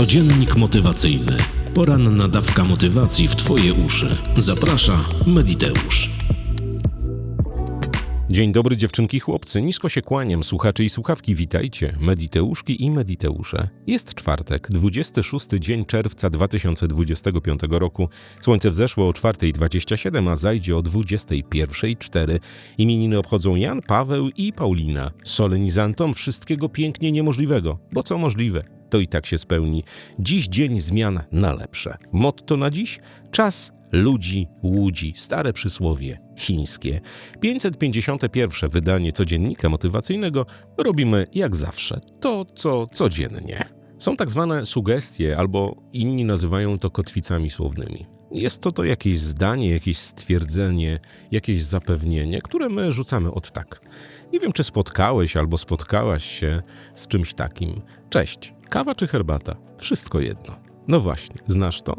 Codziennik motywacyjny. Poranna dawka motywacji w Twoje uszy. Zaprasza Mediteusz. Dzień dobry dziewczynki, chłopcy, nisko się kłaniam, słuchacze i słuchawki, witajcie, mediteuszki i mediteusze. Jest czwartek, 26 dzień czerwca 2025 roku. Słońce wzeszło o 4.27, a zajdzie o 21.04. Imieniny obchodzą Jan, Paweł i Paulina. Solenizantom wszystkiego pięknie niemożliwego, bo co możliwe, to i tak się spełni. Dziś dzień zmian na lepsze. Motto na dziś? Czas ludzi łudzi. Stare przysłowie chińskie. 551. wydanie codziennika motywacyjnego robimy jak zawsze. To, co codziennie. Są tak zwane sugestie, albo inni nazywają to kotwicami słownymi. Jest to to jakieś zdanie, jakieś stwierdzenie, jakieś zapewnienie, które my rzucamy od tak. Nie wiem, czy spotkałeś albo spotkałaś się z czymś takim. Cześć, kawa czy herbata? Wszystko jedno. No właśnie, znasz to?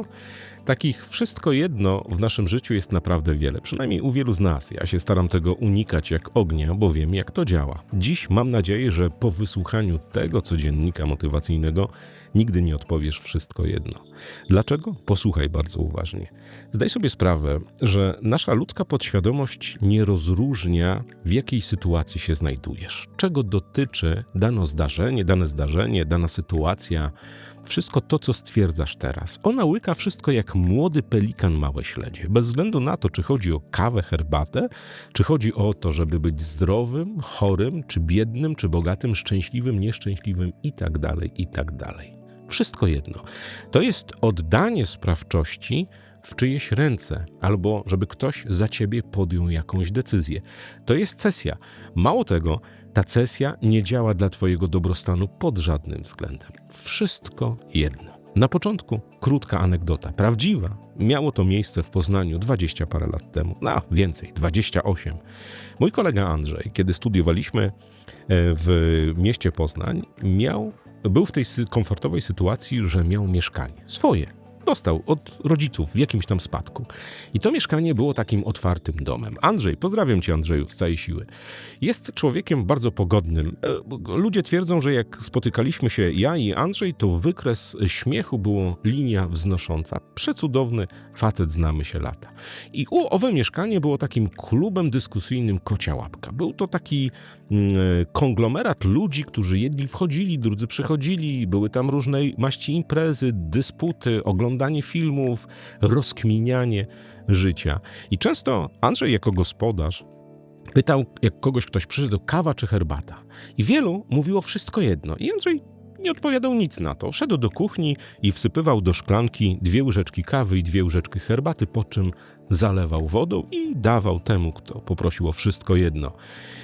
Takich wszystko jedno w naszym życiu jest naprawdę wiele, przynajmniej u wielu z nas. Ja się staram tego unikać jak ognia, bo wiem jak to działa. Dziś mam nadzieję, że po wysłuchaniu tego codziennika motywacyjnego nigdy nie odpowiesz wszystko jedno. Dlaczego? Posłuchaj bardzo uważnie. Zdaj sobie sprawę, że nasza ludzka podświadomość nie rozróżnia, w jakiej sytuacji się znajdujesz, czego dotyczy dane zdarzenie, dane zdarzenie, dana sytuacja, wszystko to, co stwierdzasz teraz. Ona łyka wszystko jak młody pelikan małe śledzie. Bez względu na to, czy chodzi o kawę, herbatę, czy chodzi o to, żeby być zdrowym, chorym, czy biednym, czy bogatym, szczęśliwym, nieszczęśliwym i tak dalej, i tak dalej. Wszystko jedno. To jest oddanie sprawczości w czyjeś ręce, albo żeby ktoś za ciebie podjął jakąś decyzję. To jest cesja. Mało tego, ta cesja nie działa dla twojego dobrostanu pod żadnym względem. Wszystko jedno. Na początku krótka anegdota, prawdziwa. Miało to miejsce w Poznaniu 20 parę lat temu, no więcej, 28. Mój kolega Andrzej, kiedy studiowaliśmy e, w mieście Poznań, miał, był w tej komfortowej sytuacji, że miał mieszkanie swoje, Dostał od rodziców w jakimś tam spadku. I to mieszkanie było takim otwartym domem. Andrzej, pozdrawiam cię Andrzeju z całej siły. Jest człowiekiem bardzo pogodnym. E, ludzie twierdzą, że jak spotykaliśmy się ja i Andrzej, to wykres śmiechu było linia wznosząca. Przecudowny facet, znamy się lata. I u, owe mieszkanie było takim klubem dyskusyjnym kocia łapka. Był to taki mm, e, konglomerat ludzi, którzy jedni wchodzili, drudzy przychodzili, były tam różnej maści imprezy, dysputy, oglądania oglądanie filmów, rozkminianie życia. I często Andrzej jako gospodarz pytał, jak kogoś ktoś przyszedł, kawa czy herbata. I wielu mówiło wszystko jedno. I Andrzej nie odpowiadał nic na to. Wszedł do kuchni i wsypywał do szklanki dwie łyżeczki kawy i dwie łyżeczki herbaty, po czym zalewał wodą i dawał temu, kto poprosił o wszystko jedno.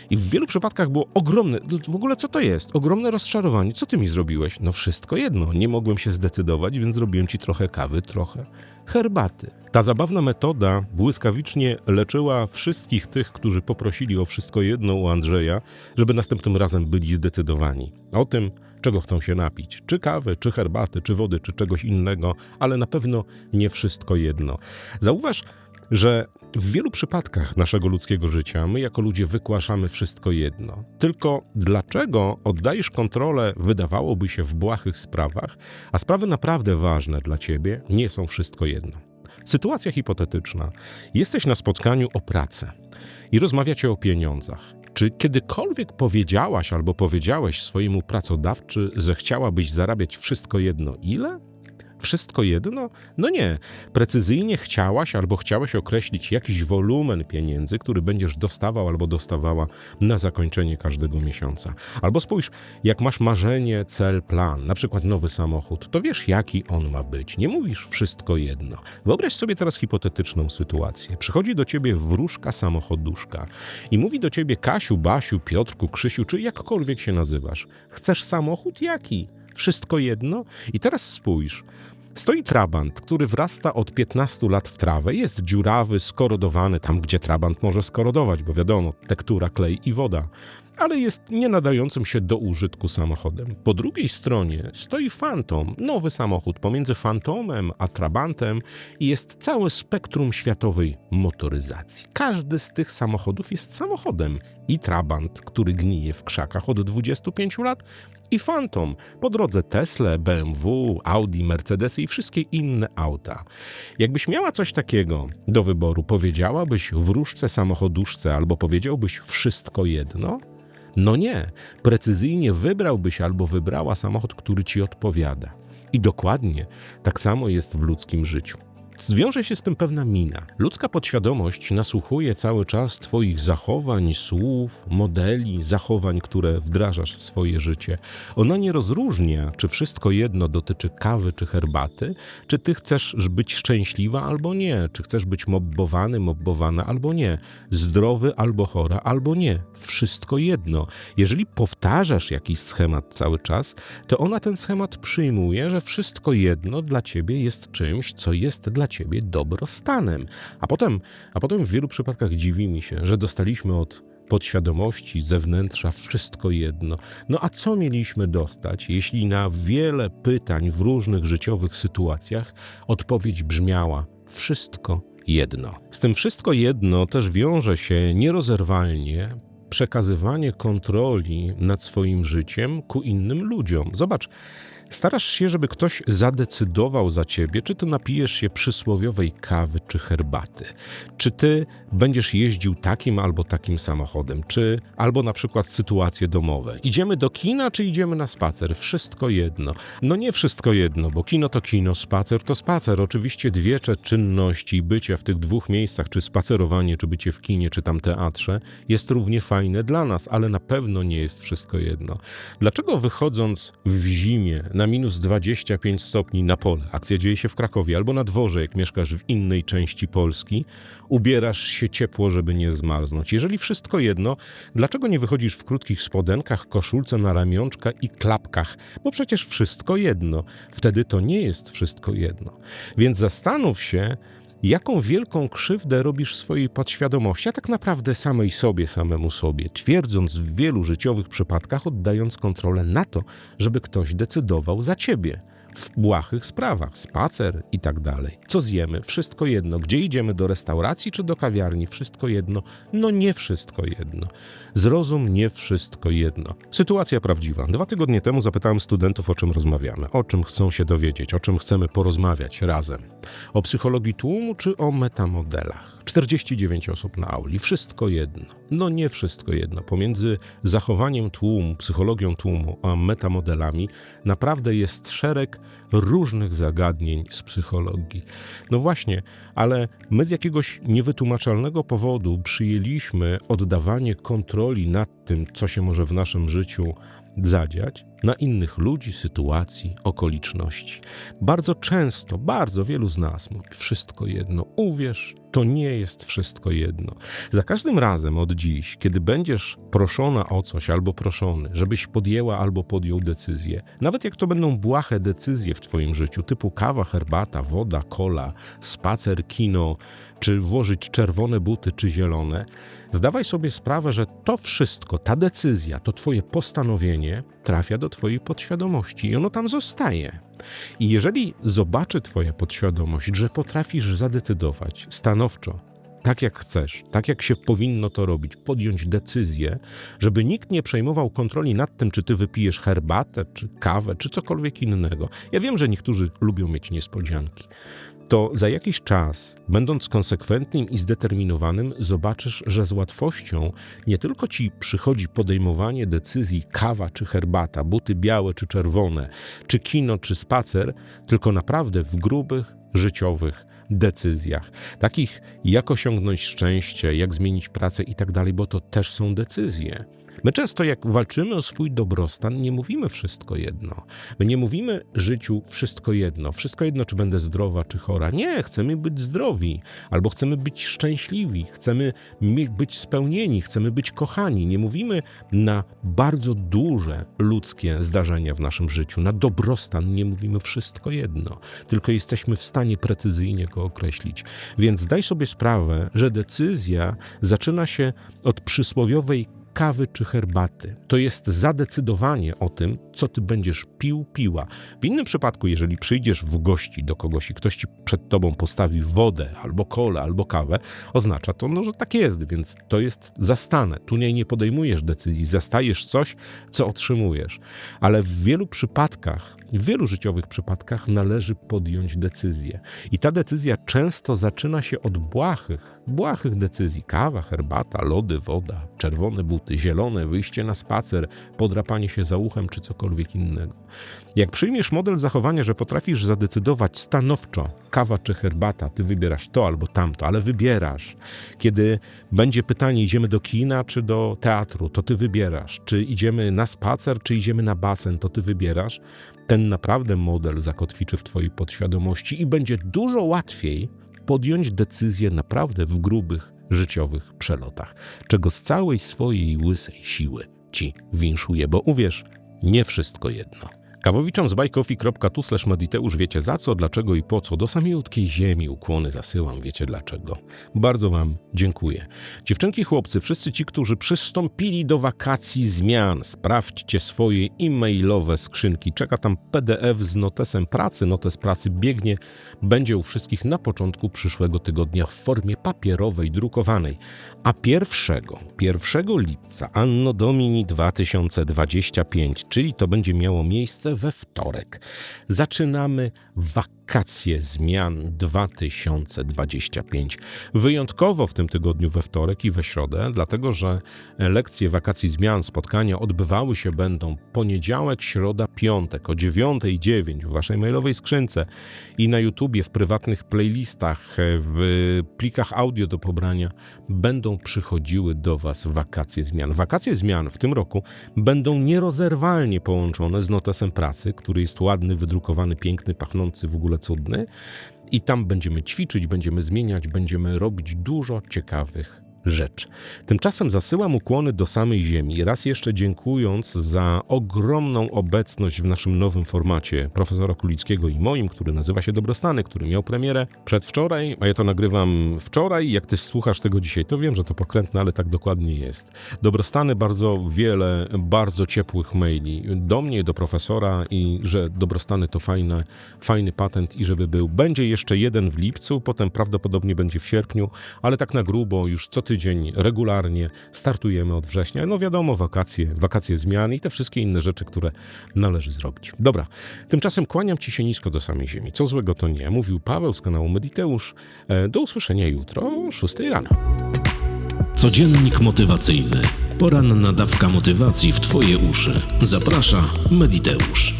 I w wielu przypadkach było ogromne, w ogóle co to jest? Ogromne rozczarowanie. Co ty mi zrobiłeś? No wszystko jedno. Nie mogłem się zdecydować, więc zrobiłem ci trochę kawy, trochę herbaty. Ta zabawna metoda błyskawicznie leczyła wszystkich tych, którzy poprosili o wszystko jedno u Andrzeja, żeby następnym razem byli zdecydowani o tym, czego chcą się napić. Czy kawy, czy herbaty, czy wody, czy czegoś innego, ale na pewno nie wszystko jedno. Zauważ, że w wielu przypadkach naszego ludzkiego życia my jako ludzie wykłaszamy wszystko jedno. Tylko dlaczego oddajesz kontrolę, wydawałoby się, w błahych sprawach, a sprawy naprawdę ważne dla ciebie nie są wszystko jedno? Sytuacja hipotetyczna. Jesteś na spotkaniu o pracę i rozmawiacie o pieniądzach. Czy kiedykolwiek powiedziałaś albo powiedziałeś swojemu pracodawcy, że chciałabyś zarabiać wszystko jedno ile? Wszystko jedno? No nie. Precyzyjnie chciałaś albo chciałeś określić jakiś wolumen pieniędzy, który będziesz dostawał albo dostawała na zakończenie każdego miesiąca. Albo spójrz, jak masz marzenie, cel, plan, na przykład nowy samochód, to wiesz, jaki on ma być. Nie mówisz wszystko jedno. Wyobraź sobie teraz hipotetyczną sytuację. Przychodzi do ciebie wróżka samochoduszka i mówi do ciebie Kasiu, Basiu, Piotrku, Krzysiu, czy jakkolwiek się nazywasz. Chcesz samochód? Jaki? Wszystko jedno? I teraz spójrz. Stoi trabant, który wrasta od 15 lat w trawę. Jest dziurawy, skorodowany tam, gdzie trabant może skorodować, bo wiadomo, tektura, klej i woda. Ale jest nie nadającym się do użytku samochodem. Po drugiej stronie stoi Phantom, nowy samochód pomiędzy Phantomem a Trabantem jest całe spektrum światowej motoryzacji. Każdy z tych samochodów jest samochodem. I Trabant, który gnije w krzakach od 25 lat, i Phantom, po drodze Tesla, BMW, Audi, Mercedesy i wszystkie inne auta. Jakbyś miała coś takiego do wyboru, powiedziałabyś wróżce samochoduszce albo powiedziałbyś wszystko jedno? No nie, precyzyjnie wybrałbyś albo wybrała samochód, który ci odpowiada. I dokładnie tak samo jest w ludzkim życiu. Zwiąże się z tym pewna mina. Ludzka podświadomość nasłuchuje cały czas Twoich zachowań, słów, modeli, zachowań, które wdrażasz w swoje życie. Ona nie rozróżnia, czy wszystko jedno dotyczy kawy czy herbaty, czy Ty chcesz być szczęśliwa albo nie, czy chcesz być mobbowany, mobbowana albo nie, zdrowy albo chora albo nie. Wszystko jedno. Jeżeli powtarzasz jakiś schemat cały czas, to ona ten schemat przyjmuje, że wszystko jedno dla Ciebie jest czymś, co jest dla ciebie dobrostanem. A potem, a potem w wielu przypadkach dziwi mi się, że dostaliśmy od podświadomości, zewnętrza, wszystko jedno. No a co mieliśmy dostać, jeśli na wiele pytań w różnych życiowych sytuacjach odpowiedź brzmiała wszystko jedno? Z tym wszystko jedno też wiąże się nierozerwalnie przekazywanie kontroli nad swoim życiem ku innym ludziom. Zobacz, Starasz się, żeby ktoś zadecydował za ciebie, czy ty napijesz się przysłowiowej kawy czy herbaty, czy ty będziesz jeździł takim albo takim samochodem, czy albo na przykład sytuacje domowe. Idziemy do kina, czy idziemy na spacer? Wszystko jedno. No nie wszystko jedno, bo kino to kino, spacer to spacer. Oczywiście dwie czynności, bycie w tych dwóch miejscach, czy spacerowanie, czy bycie w kinie, czy tam teatrze, jest równie fajne dla nas, ale na pewno nie jest wszystko jedno. Dlaczego wychodząc w zimie na minus 25 stopni na pole, akcja dzieje się w Krakowie, albo na dworze, jak mieszkasz w innej części Polski, ubierasz się ciepło, żeby nie zmarznąć. Jeżeli wszystko jedno, dlaczego nie wychodzisz w krótkich spodenkach, koszulce na ramionczka i klapkach? Bo przecież wszystko jedno. Wtedy to nie jest wszystko jedno. Więc zastanów się, jaką wielką krzywdę robisz swojej podświadomości, a tak naprawdę samej sobie, samemu sobie, twierdząc w wielu życiowych przypadkach, oddając kontrolę na to, żeby ktoś decydował za ciebie w błahych sprawach, spacer i tak dalej. Co zjemy? Wszystko jedno. Gdzie idziemy? Do restauracji czy do kawiarni? Wszystko jedno. No nie wszystko jedno. Zrozum nie wszystko jedno. Sytuacja prawdziwa. Dwa tygodnie temu zapytałem studentów, o czym rozmawiamy, o czym chcą się dowiedzieć, o czym chcemy porozmawiać razem. O psychologii tłumu czy o metamodelach. 49 osób na auli, wszystko jedno. No nie wszystko jedno. Pomiędzy zachowaniem tłumu, psychologią tłumu, a metamodelami naprawdę jest szereg różnych zagadnień z psychologii. No właśnie, ale my z jakiegoś niewytłumaczalnego powodu przyjęliśmy oddawanie kontroli nad tym, co się może w naszym życiu zadziać na innych ludzi, sytuacji, okoliczności. Bardzo często, bardzo wielu z nas mówi wszystko jedno. Uwierz, to nie jest wszystko jedno. Za każdym razem od dziś, kiedy będziesz proszona o coś albo proszony, żebyś podjęła albo podjął decyzję, nawet jak to będą błahe decyzje w Twoim życiu, typu kawa, herbata, woda, kola, spacer, kino, czy włożyć czerwone buty, czy zielone, zdawaj sobie sprawę, że to wszystko, ta decyzja, to Twoje postanowienie trafia do Twojej podświadomości i ono tam zostaje. I jeżeli zobaczy Twoja podświadomość, że potrafisz zadecydować stanowczo, tak jak chcesz, tak jak się powinno to robić, podjąć decyzję, żeby nikt nie przejmował kontroli nad tym, czy ty wypijesz herbatę, czy kawę, czy cokolwiek innego. Ja wiem, że niektórzy lubią mieć niespodzianki to za jakiś czas, będąc konsekwentnym i zdeterminowanym, zobaczysz, że z łatwością nie tylko ci przychodzi podejmowanie decyzji kawa czy herbata, buty białe czy czerwone, czy kino czy spacer, tylko naprawdę w grubych, życiowych decyzjach. Takich jak osiągnąć szczęście, jak zmienić pracę i tak bo to też są decyzje. My często, jak walczymy o swój dobrostan, nie mówimy wszystko jedno. My nie mówimy życiu wszystko jedno. Wszystko jedno, czy będę zdrowa, czy chora. Nie, chcemy być zdrowi, albo chcemy być szczęśliwi, chcemy być spełnieni, chcemy być kochani. Nie mówimy na bardzo duże ludzkie zdarzenia w naszym życiu, na dobrostan nie mówimy wszystko jedno, tylko jesteśmy w stanie precyzyjnie go określić. Więc daj sobie sprawę, że decyzja zaczyna się od przysłowiowej kawy czy herbaty. To jest zadecydowanie o tym, co ty będziesz pił, piła. W innym przypadku, jeżeli przyjdziesz w gości do kogoś i ktoś ci przed tobą postawi wodę, albo kolę, albo kawę, oznacza to, no, że tak jest, więc to jest zastane. Tu nie, nie podejmujesz decyzji, zastajesz coś, co otrzymujesz. Ale w wielu przypadkach, w wielu życiowych przypadkach należy podjąć decyzję. I ta decyzja często zaczyna się od błahych, błahych decyzji. Kawa, herbata, lody, woda, czerwone buty, zielone, wyjście na spacer, podrapanie się za uchem czy cokolwiek innego. Jak przyjmiesz model zachowania, że potrafisz zadecydować stanowczo, kawa czy herbata, ty wybierasz to albo tamto, ale wybierasz. Kiedy będzie pytanie, idziemy do kina czy do teatru, to ty wybierasz. Czy idziemy na spacer, czy idziemy na basen, to ty wybierasz. Ten naprawdę model zakotwiczy w twojej podświadomości i będzie dużo łatwiej podjąć decyzję naprawdę w grubych, życiowych przelotach, czego z całej swojej łysej siły ci winszuję, bo uwierz, nie wszystko jedno. Kawowiczom z bajkofi.tu mediteusz wiecie za co, dlaczego i po co. Do samiutkiej ziemi ukłony zasyłam, wiecie dlaczego. Bardzo wam dziękuję. Dziewczynki, chłopcy, wszyscy ci, którzy przystąpili do wakacji zmian, sprawdźcie swoje e-mailowe skrzynki. Czeka tam PDF z notesem pracy. Notes pracy biegnie, będzie u wszystkich na początku przyszłego tygodnia w formie papierowej, drukowanej. A pierwszego, 1 lipca, Anno Domini 2025, czyli to będzie miało miejsce we wtorek. Zaczynamy wakacje zmian 2025. Wyjątkowo w tym tygodniu we wtorek i we środę, dlatego że lekcje wakacji zmian, spotkania odbywały się będą poniedziałek, środa, piątek o 9.09 w waszej mailowej skrzynce i na YouTubie w prywatnych playlistach, w plikach audio do pobrania będą przychodziły do was wakacje zmian. Wakacje zmian w tym roku będą nierozerwalnie połączone z notesem pracy, który jest ładny, wydrukowany, piękny, pachnący, w ogóle cudny. I tam będziemy ćwiczyć, będziemy zmieniać, będziemy robić dużo ciekawych rzeczy. Tymczasem zasyłam ukłony do samej Ziemi, raz jeszcze dziękując za ogromną obecność w naszym nowym formacie profesora Kulickiego i moim, który nazywa się Dobrostany, który miał premierę przedwczoraj, a ja to nagrywam wczoraj. Jak ty słuchasz tego dzisiaj, to wiem, że to pokrętne, ale tak dokładnie jest. Dobrostany, bardzo wiele, bardzo ciepłych maili do mnie, do profesora i że Dobrostany to fajne, fajny patent i żeby był. Będzie jeszcze jeden w lipcu, potem prawdopodobnie będzie w sierpniu, ale tak na grubo już co tydzień regularnie startujemy od września. No wiadomo, wakacje, wakacje zmian i te wszystkie inne rzeczy, które należy zrobić. Dobra, tymczasem kłaniam Ci się nisko do samej ziemi. Co złego to nie. Mówił Paweł z kanału Mediteusz. E, Do usłyszenia jutro o 6 rano. Codziennik motywacyjny. Poranna dawka motywacji w Twoje uszy. Zaprasza Mediteusz.